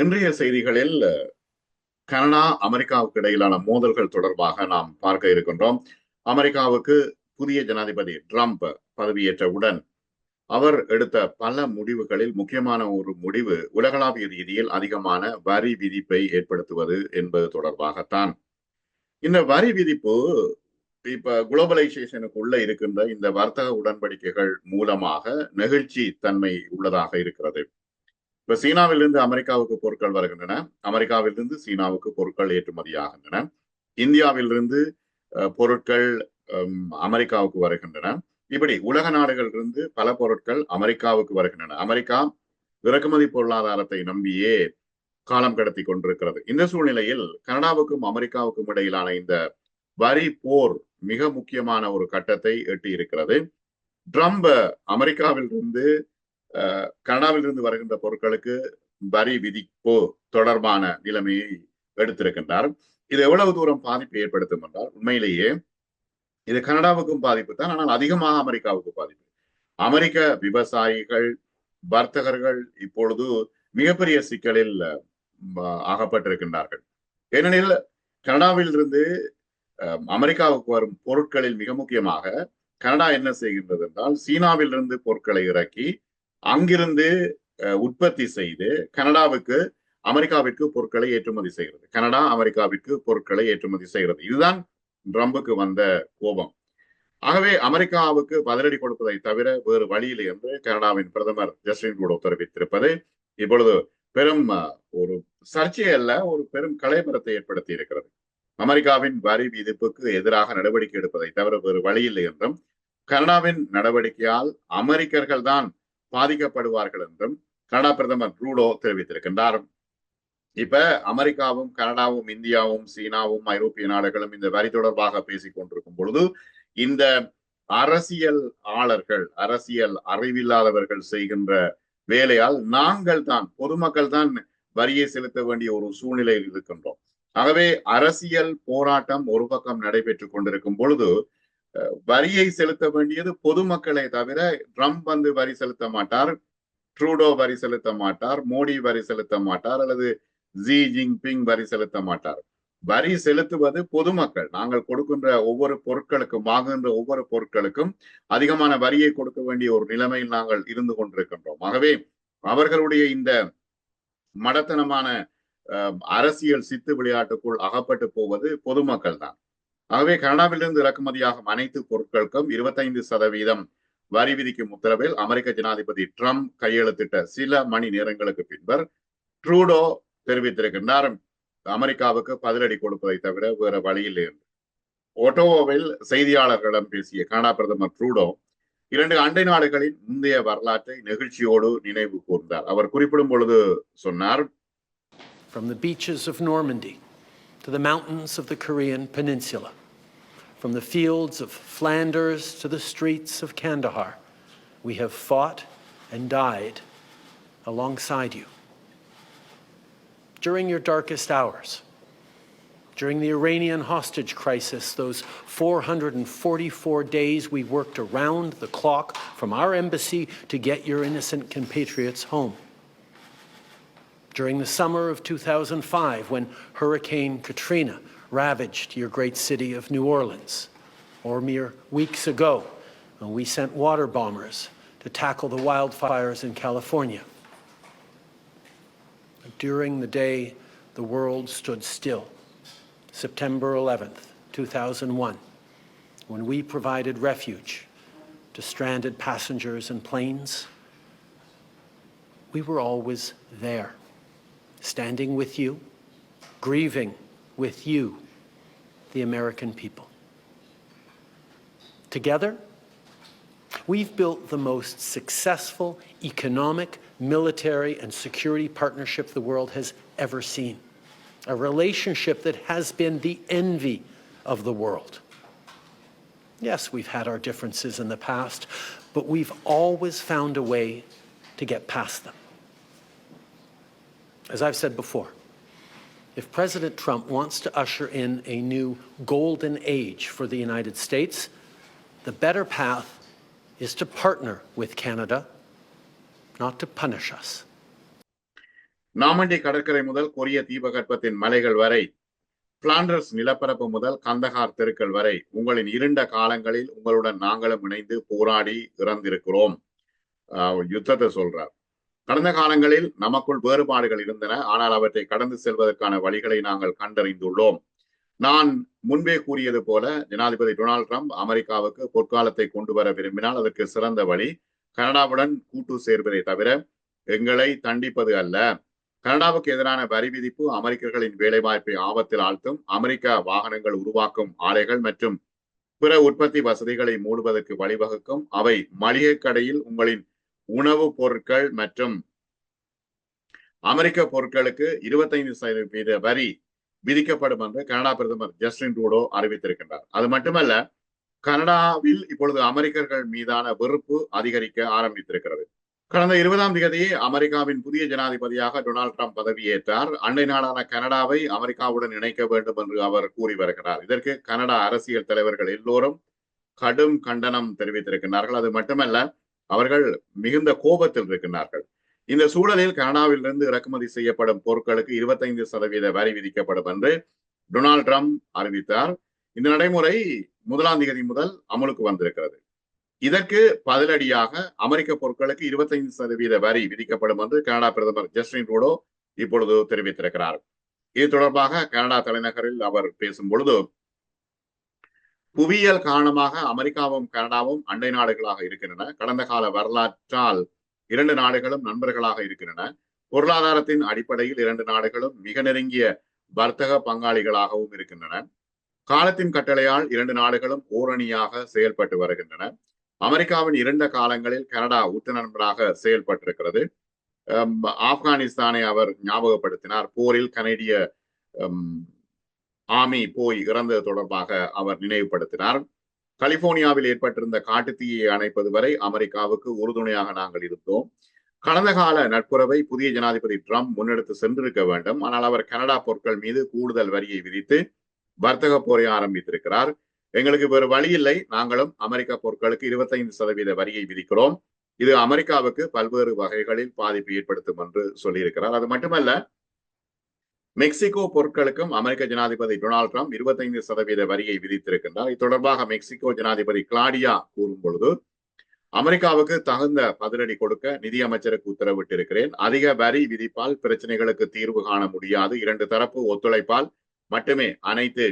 இன்றைய செய்திகளில் கனடா அமெரிக்காவுக்கு இடையிலான மோதல்கள் தொடர்பாக நாம் பார்க்க இருக்கின்றோம். அமெரிக்காவுக்கு புதிய ஜனாதிபதி ட்ரம்ப் பதவியேற்றவுடன் அவர் எடுத்த பல முடிவுகளில் முக்கியமான ஒரு முடிவு உலகளாவிய ரீதியில் அதிகமான வரி விதிப்பை ஏற்படுத்துவது என்பது தொடர்பாகத்தான். இந்த வரி விதிப்பு இப்ப குளோபலைசேஷனுக்குள்ள இருக்கின்ற இந்த வர்த்தக உடன்படிக்கைகள் மூலமாக நெகிழ்ச்சி தன்மை உள்ளதாக இருக்கிறது. இப்ப சீனாவிலிருந்து அமெரிக்காவுக்கு பொருட்கள் வருகின்றன. அமெரிக்காவிலிருந்து சீனாவுக்கு பொருட்கள் ஏற்றுமதியாகின்றன. இந்தியாவிலிருந்து பொருட்கள் அமெரிக்காவுக்கு வருகின்றன. இப்படி உலக நாடுகளிலிருந்து பல பொருட்கள் அமெரிக்காவுக்கு வருகின்றன. அமெரிக்கா இறக்குமதி பொருளாதாரத்தை நம்பியே காலம் கடத்தி கொண்டிருக்கிறது. இந்த சூழ்நிலையில் கனடாவுக்கும் அமெரிக்காவுக்கும் இடையிலான இந்த வரி போர் மிக முக்கியமான ஒரு கட்டத்தை எட்டி இருக்கிறது ட்ரம்ப் அமெரிக்காவிலிருந்து கனடாவில் இருந்து வருகின்ற பொருட்களுக்கு வரி விதிப்பு தொடர்பான நிலைமையை எடுத்திருக்கின்றார். இது எவ்வளவு தூரம் பாதிப்பை ஏற்படுத்தும் என்றால் உண்மையிலேயே இது கனடாவுக்கும் பாதிப்பு தான் ஆனால் அதிகமாக அமெரிக்காவுக்கு பாதிப்பு. அமெரிக்க விவசாயிகள் வர்த்தகர்கள் இப்பொழுது மிகப்பெரிய சிக்கலில் ஆகப்பட்டிருக்கின்றார்கள். ஏனெனில் கனடாவில் இருந்து அமெரிக்காவுக்கு வரும் பொருட்களில் மிக முக்கியமாக கனடா என்ன செய்கின்றது என்றால் சீனாவில் இருந்து பொருட்களை இறக்கி அங்கிருந்து உற்பத்தி செய்து கனடாவுக்கு அமெரிக்காவிற்கு பொருட்களை ஏற்றுமதி செய்கிறது. கனடா அமெரிக்காவிற்கு பொருட்களை ஏற்றுமதி செய்கிறது. இதுதான் ட்ரம்புக்கு வந்த கோபம். ஆகவே அமெரிக்காவுக்கு பதிலடி கொடுப்பதை தவிர வேறு வழியில் என்று கனடாவின் பிரதமர் ஜஸ்டின் ட்ரூடோ தெரிவித்திருப்பது இப்பொழுது பெரும் ஒரு சர்ச்சை அல்ல ஒரு பெரும் கலைபரத்தை ஏற்படுத்தி இருக்கிறது. அமெரிக்காவின் வரி விதிப்புக்கு எதிராக நடவடிக்கை எடுப்பதை தவிர வேறு வழியில்லை என்றும் கனடாவின் நடவடிக்கையால் அமெரிக்கர்கள் தான் பாதிக்கப்படுவார்கள் என்றும் கனடா பிரதமர் ட்ரூடோ தெரிவித்திருக்கின்றார். இப்ப அமெரிக்காவும் கனடாவும் இந்தியாவும் சீனாவும் ஐரோப்பிய நாடுகளும் இந்த வரி தொடர்பாக பேசிக் கொண்டிருக்கும் பொழுது இந்த அரசியல் ஆளர்கள் அரசியல் அறிவில்லாதவர்கள் செய்கின்ற வேலையால் நாங்கள் தான் பொதுமக்கள் தான் வரியை செலுத்த வேண்டிய ஒரு சூழ்நிலையில் இருக்கின்றோம். ஆகவே அரசியல் போராட்டம் ஒரு பக்கம் நடைபெற்றுக் கொண்டிருக்கும் பொழுது வரியை செலுத்த வேண்டியது பொதுமக்களை தவிர ட்ரம்ப் வந்து வரி செலுத்த மாட்டார் ட்ரூடோ வரி செலுத்த மாட்டார் மோடி வரி செலுத்த மாட்டார் அல்லது ஜி ஜின்பிங் வரி செலுத்த மாட்டார். வரி செலுத்துவது பொதுமக்கள். நாங்கள் கொடுக்கின்ற ஒவ்வொரு பொருட்களுக்கும் வாங்குகின்ற ஒவ்வொரு பொருட்களுக்கும் அதிகமான வரியை கொடுக்க வேண்டிய ஒரு நிலைமையில் நாங்கள் இருந்து கொண்டிருக்கின்றோம். ஆகவே அவர்களுடைய இந்த மடத்தனமான அரசியல் சித்து விளையாட்டுக்குள் அகப்பட்டு போவது பொதுமக்கள் தான் ஆகவே கனடாவிலிருந்து இறக்குமதியாகும் அனைத்து பொருட்களுக்கும் இருபத்தைந்து சதவீதம் வரி விதிக்கும் உத்தரவில் அமெரிக்க ஜனாதிபதி ட்ரம்ப் கையெழுத்திட்ட சில மணி நேரங்களுக்கு பின்பர் ட்ரூடோ தெரிவித்திருக்கின்றார். அமெரிக்காவுக்கு பதிலடி கொடுப்பதை தவிர வேற வழியில் என்று. ஒட்டோவோவில் செய்தியாளர்களிடம் பேசிய கனடா பிரதமர் ட்ரூடோ இரண்டு அண்டை நாடுகளின் முந்தைய வரலாற்றை நெகிழ்ச்சியோடு நினைவு கூர்ந்தார். அவர் குறிப்பிடும் பொழுது சொன்னார் From the beaches of Normandy to the mountains of the Korean Peninsula, from the fields of Flanders to the streets of Kandahar, we have fought and died alongside you. During your darkest hours, during the Iranian hostage crisis, those 444 days we worked around the clock from our embassy to get your innocent compatriots home. During the summer of 2005, when Hurricane Katrina ravaged your great city of New Orleans, or mere weeks ago, when we sent water bombers to tackle the wildfires in California. During the day the world stood still, September 11th, 2001, when we provided refuge to stranded passengers and planes, we were always there, standing with you, grieving with you, the American people. Together, we've built the most successful economic, military, and security partnership the world has ever seen. A relationship that has been the envy of the world. Yes, we've had our differences in the past, but we've always found a way to get past them. As I've said before, if President Trump wants to usher in a new golden age for the United States, the better path is to partner with Canada, not to punish us. நாமண்டி கடற்கரை முதல் கொரிய தீபகற்பத்தின் மலைகள் வரை Flanders நிலப்பரப்பு முதல் கந்தகார் தெருக்கள் வரை உங்களின் இருண்ட காலங்களில் உங்களுடன் நாங்களும் இணைந்து போராடி இறந்திருக்கிறோம் ஆஹ் யுத்தத்தை சொல்றார் கடந்த காலங்களில் நமக்குள் வேறுபாடுகள் இருந்தன. ஆனால் அவற்றை கடந்து செல்வதற்கான வழிகளை நாங்கள் கண்டறிந்துள்ளோம். நான் முன்பே கூறியது போல ஜனாதிபதி டொனால்ட் ட்ரம்ப் அமெரிக்காவுக்கு பொற்காலத்தை கொண்டு வர விரும்பினால் அதற்கு சிறந்த வழி கனடாவுடன் கூட்டு சேர்வதை தவிர எங்களை தண்டிப்பது அல்ல. கனடாவுக்கு எதிரான வரி விதிப்பு அமெரிக்கர்களின் வேலைவாய்ப்பை ஆபத்தில் ஆழ்த்தும் அமெரிக்க வாகனங்கள் உருவாக்கும் ஆலைகள் மற்றும் பிற உற்பத்தி வசதிகளை மூடுவதற்கு வழிவகுக்கும் அவை மளிகை கடையில் உங்களின் உணவுப் பொருட்கள் மற்றும் அமெரிக்க பொருட்களுக்கு இருபத்தைந்து சதவீத வரி விதிக்கப்படும் என்று கனடா பிரதமர் ஜஸ்டின் ட்ரூடோ அறிவித்திருக்கின்றார். அது மட்டுமல்ல கனடாவில் இப்பொழுது அமெரிக்கர்கள் மீதான வெறுப்பு அதிகரிக்க ஆரம்பித்திருக்கிறது. கடந்த இருபதாம் தேதி அமெரிக்காவின் புதிய ஜனாதிபதியாக டொனால்ட் ட்ரம்ப் பதவியேற்றார். அண்டை நாடான கனடாவை அமெரிக்காவுடன் இணைக்க வேண்டும் என்று அவர் கூறி வருகிறார். இதற்கு கனடா அரசியல் தலைவர்கள் எல்லோரும் கடும் கண்டனம் தெரிவித்திருக்கிறார்கள் அது மட்டுமல்ல அவர்கள் மிகுந்த கோபத்தில் இருக்கின்றார்கள். இந்த சூழலில் கனடாவிலிருந்து இறக்குமதி செய்யப்படும் பொருட்களுக்கு இருபத்தைந்து சதவீத வரி விதிக்கப்படும் என்று டொனால்ட் ட்ரம்ப் அறிவித்தார். இந்த நடைமுறை முதலாம் தேதி முதல் அமலுக்கு வந்திருக்கிறது. இதற்கு பதிலடியாக அமெரிக்க பொருட்களுக்கு இருபத்தைந்து சதவீத வரி விதிக்கப்படும் என்று கனடா பிரதமர் ஜஸ்டின் ட்ரூடோ இப்பொழுது தெரிவித்திருக்கிறார். இது தொடர்பாக கனடா தலைநகரில் அவர் பேசும் பொழுது புவியியல் காரணமாக அமெரிக்காவும் கனடாவும் அண்டை நாடுகளாக இருக்கின்றன. கடந்த கால வரலாற்றால் இரண்டு நாடுகளும் நண்பர்களாக இருக்கின்றன. பொருளாதாரத்தின் அடிப்படையில் இரண்டு நாடுகளும் மிக நெருங்கிய வர்த்தக பங்காளிகளாகவும் இருக்கின்றன. காலத்தின் கட்டளையால் இரண்டு நாடுகளும் ஓரணியாக செயல்பட்டு வருகின்றன. அமெரிக்காவின் இரண்ட காலங்களில் கனடா உற்ற நண்பராக செயல்பட்டிருக்கிறது. ஆப்கானிஸ்தானை அவர் ஞாபகப்படுத்தினார். போரில் கனடிய ஆமி போய் இறந்தது தொடர்பாக அவர் நினைவுபடுத்தினார். கலிபோர்னியாவில் ஏற்பட்டிருந்த காட்டுத்தீயை அணைப்பது வரை அமெரிக்காவுக்கு உறுதுணையாக நாங்கள் இருந்தோம். கடந்த கால நட்புறவை புதிய ஜனாதிபதி ட்ரம்ப் முன்னெடுத்து சென்றிருக்க வேண்டும். ஆனால் அவர் கனடா பொருட்கள் மீது கூடுதல் வரியை விதித்து வர்த்தக போரை ஆரம்பித்திருக்கிறார். எங்களுக்கு வேறு வழி இல்லை. நாங்களும் அமெரிக்க பொருட்களுக்கு இருபத்தைந்து சதவீத வரியை விதிக்கிறோம். இது அமெரிக்காவுக்கு பல்வேறு வகைகளில் பாதிப்பு ஏற்படுத்தும் என்று சொல்லியிருக்கிறார். அது மட்டுமல்ல மெக்சிகோ பொருட்களுக்கும் அமெரிக்க ஜனாதிபதி டொனால்ட் ட்ரம்ப் இருபத்தைந்து சதவீத வரியை விதித்திருக்கின்றார். இது தொடர்பாக மெக்சிகோ ஜனாதிபதி கிளாடியா கூறும் பொழுது அமெரிக்காவுக்கு தகுந்த பதிலடி கொடுக்க நிதியமைச்சருக்கு உத்தரவிட்டிருக்கிறேன். அதிக வரி விதிப்பால் பிரச்சனைகளுக்கு தீர்வு காண முடியாது. இரண்டு தரப்பு ஒத்துழைப்பால் மட்டுமே அனைத்து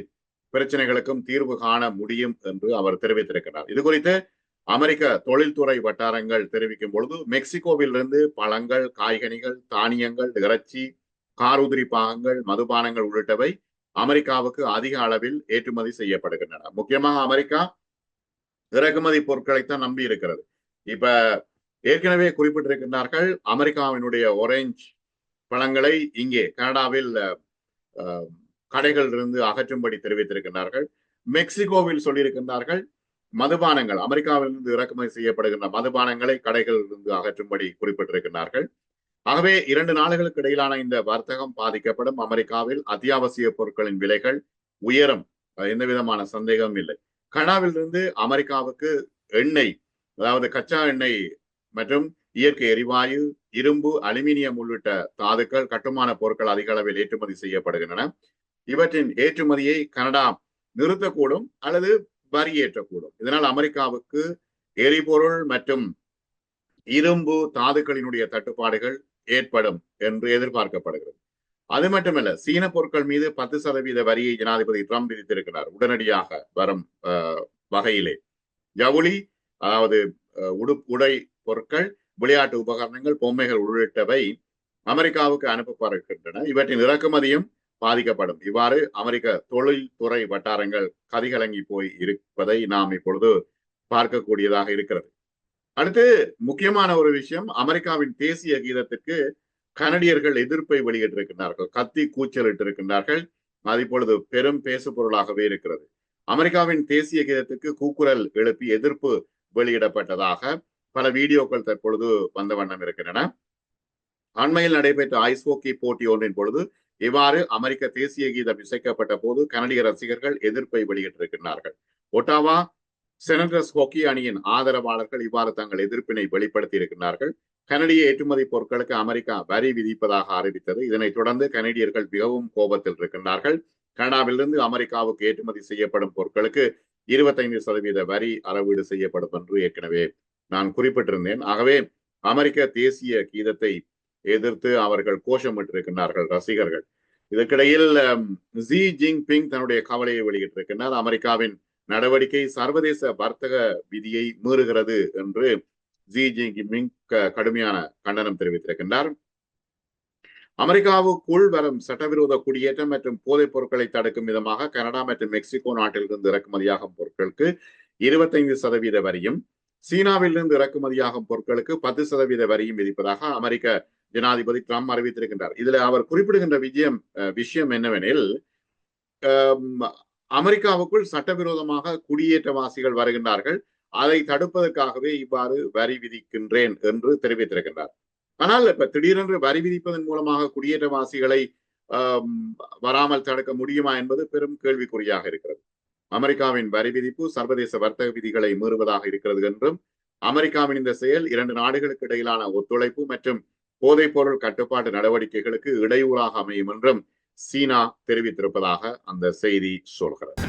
பிரச்சனைகளுக்கும் தீர்வு காண முடியும் என்று அவர் தெரிவித்திருக்கிறார். இது குறித்து அமெரிக்க தொழில்துறை வட்டாரங்கள் தெரிவிக்கும் பொழுது மெக்சிகோவிலிருந்து பழங்கள் காய்கனிகள் தானியங்கள் இறைச்சி காரூதிரி பாகங்கள் மதுபானங்கள் உள்ளிட்டவை அமெரிக்காவுக்கு அதிக அளவில் ஏற்றுமதி செய்யப்படுகின்றன. முக்கியமாக அமெரிக்கா இறக்குமதி பொருட்களைத்தான் நம்பி இருக்கிறது. இப்ப ஏற்கனவே குறிப்பிட்டிருக்கின்றார்கள் அமெரிக்காவினுடைய ஒரேஞ்ச் பழங்களை இங்கே கனடாவில் கடைகள் இருந்து அகற்றும்படி தெரிவித்திருக்கின்றார்கள். மெக்சிகோவில் சொல்லியிருக்கின்றார்கள் மதுபானங்கள் அமெரிக்காவிலிருந்து இறக்குமதி செய்யப்படுகின்ற மதுபானங்களை கடைகளில் இருந்து அகற்றும்படி குறிப்பிட்டிருக்கிறார்கள் ஆகவே இரண்டு நாடுகளுக்கு இடையிலான இந்த வர்த்தகம் பாதிக்கப்படும். அமெரிக்காவில் அத்தியாவசிய பொருட்களின் விலைகள் உயரும். எந்த விதமான சந்தேகமும் இல்லை. கனடாவிலிருந்து அமெரிக்காவுக்கு எண்ணெய் அதாவது கச்சா எண்ணெய் மற்றும் இயற்கை எரிவாயு இரும்பு அலுமினியம் உள்ளிட்ட தாதுக்கள் கட்டுமான பொருட்கள் அதிக அளவில் ஏற்றுமதி செய்யப்படுகின்றன. இவற்றின் ஏற்றுமதியை கனடா நிறுத்தக்கூடும் அல்லது வரி ஏற்றக்கூடும் இதனால் அமெரிக்காவுக்கு எரிபொருள் மற்றும் இரும்பு தாதுக்களினுடைய தட்டுப்பாடுகள் ஏற்படும் என்று எதிர்பார்க்கப்படுகிறது. அது மட்டுமல்ல சீன பொருட்கள் மீது பத்து சதவீத வரியை ஜனாதிபதி ட்ரம்ப் விதித்திருக்கிறார். உடனடியாக வரும் வகையிலே. ஜவுளி அதாவது உடு உடை பொருட்கள் விளையாட்டு உபகரணங்கள் பொம்மைகள் உள்ளிட்டவை அமெரிக்காவுக்கு அனுப்பப்படுகின்றன இவற்றின் இறக்குமதியும் பாதிக்கப்படும். இவ்வாறு அமெரிக்க தொழில்துறை வட்டாரங்கள் கதிகலங்கி போய் இருப்பதை நாம் இப்பொழுது பார்க்கக்கூடியதாக இருக்கிறது. அடுத்து முக்கியமான ஒரு விஷயம் அமெரிக்காவின் தேசிய கீதத்திற்கு கனடியர்கள் எதிர்ப்பை வெளியிட்டிருக்கின்றார்கள். கத்தி கூச்சலிட்டு இருக்கின்றார்கள் அது இப்பொழுது பெரும் பேசு பொருளாகவே இருக்கிறது. அமெரிக்காவின் தேசிய கீதத்துக்கு கூக்குரல் எழுப்பி எதிர்ப்பு வெளியிடப்பட்டதாக பல வீடியோக்கள் தற்பொழுது வந்த வண்ணம் இருக்கின்றன. அண்மையில் நடைபெற்ற ஐஸ் ஹோக்கி போட்டி ஒன்றின் பொழுது இவ்வாறு அமெரிக்க தேசிய கீதம் இசைக்கப்பட்ட போது கனடிய ரசிகர்கள் எதிர்ப்பை வெளியிட்டிருக்கிறார்கள் ஒட்டாவா செனட்டர்ஸ் ஹோக்கி அணியின் ஆதரவாளர்கள் இவ்வாறு தங்கள் எதிர்ப்பினை வெளிப்படுத்தி இருக்கின்றார்கள் கனடிய ஏற்றுமதி பொருட்களுக்கு அமெரிக்கா வரி விதிப்பதாக அறிவித்தது. இதனைத் தொடர்ந்து கனடியர்கள் மிகவும் கோபத்தில் இருக்கின்றார்கள். கனடாவிலிருந்து அமெரிக்காவுக்கு ஏற்றுமதி செய்யப்படும் பொருட்களுக்கு இருபத்தைந்து சதவீத வரி அறவீடு செய்யப்படும் என்று ஏற்கனவே நான் குறிப்பிட்டிருந்தேன். ஆகவே அமெரிக்க தேசிய கீதத்தை எதிர்த்து அவர்கள் கோஷமிட்டிருக்கின்றார்கள் ரசிகர்கள். இதற்கிடையில் ஜி. ஜின்பிங் தன்னுடைய கவலையை வெளியிட்டிருக்கின்றார். அமெரிக்காவின் நடவடிக்கை சர்வதேச வர்த்தக விதியை மீறுகிறது என்று ஜி ஜின்பிங் கடுமையான கண்டனம் தெரிவித்திருக்கின்றார். அமெரிக்காவுக்குள் வரும் சட்டவிரோத குடியேற்றம் மற்றும் போதைப் பொருட்களை தடுக்கும் விதமாக கனடா மற்றும் மெக்சிகோ நாட்டிலிருந்து இறக்குமதியாகும் பொருட்களுக்கு இருபத்தைந்து சதவீத வரியும் சீனாவிலிருந்து இறக்குமதியாகும் பொருட்களுக்கு பத்து சதவீத வரியும் விதிப்பதாக அமெரிக்க ஜனாதிபதி ட்ரம்ப் அறிவித்திருக்கின்றார். இதுல அவர் குறிப்பிடுகின்ற விஜயம் விஷயம் என்னவெனில் அமெரிக்காவுக்குள் சட்டவிரோதமாக குடியேற்றவாசிகள் வருகின்றார்கள். அதை தடுப்பதற்காகவே இவ்வாறு வரி விதிக்கின்றேன் என்று தெரிவித்திருக்கின்றார். ஆனால் இப்ப திடீரென்று வரி விதிப்பதன் மூலமாக குடியேற்றவாசிகளை வராமல் தடுக்க முடியுமா என்பது பெரும் கேள்விக்குறியாக இருக்கிறது. அமெரிக்காவின் வரி விதிப்பு சர்வதேச வர்த்தக விதிகளை மீறுவதாக இருக்கிறது என்றும் அமெரிக்காவின் இந்த செயல் இரண்டு நாடுகளுக்கு இடையிலான ஒத்துழைப்பு மற்றும் போதைப்பொருள் கட்டுப்பாட்டு நடவடிக்கைகளுக்கு இடையூறாக அமையும் என்றும் சீனா தெரிவித்திருப்பதாக அந்த செய்தி சொல்கிறது.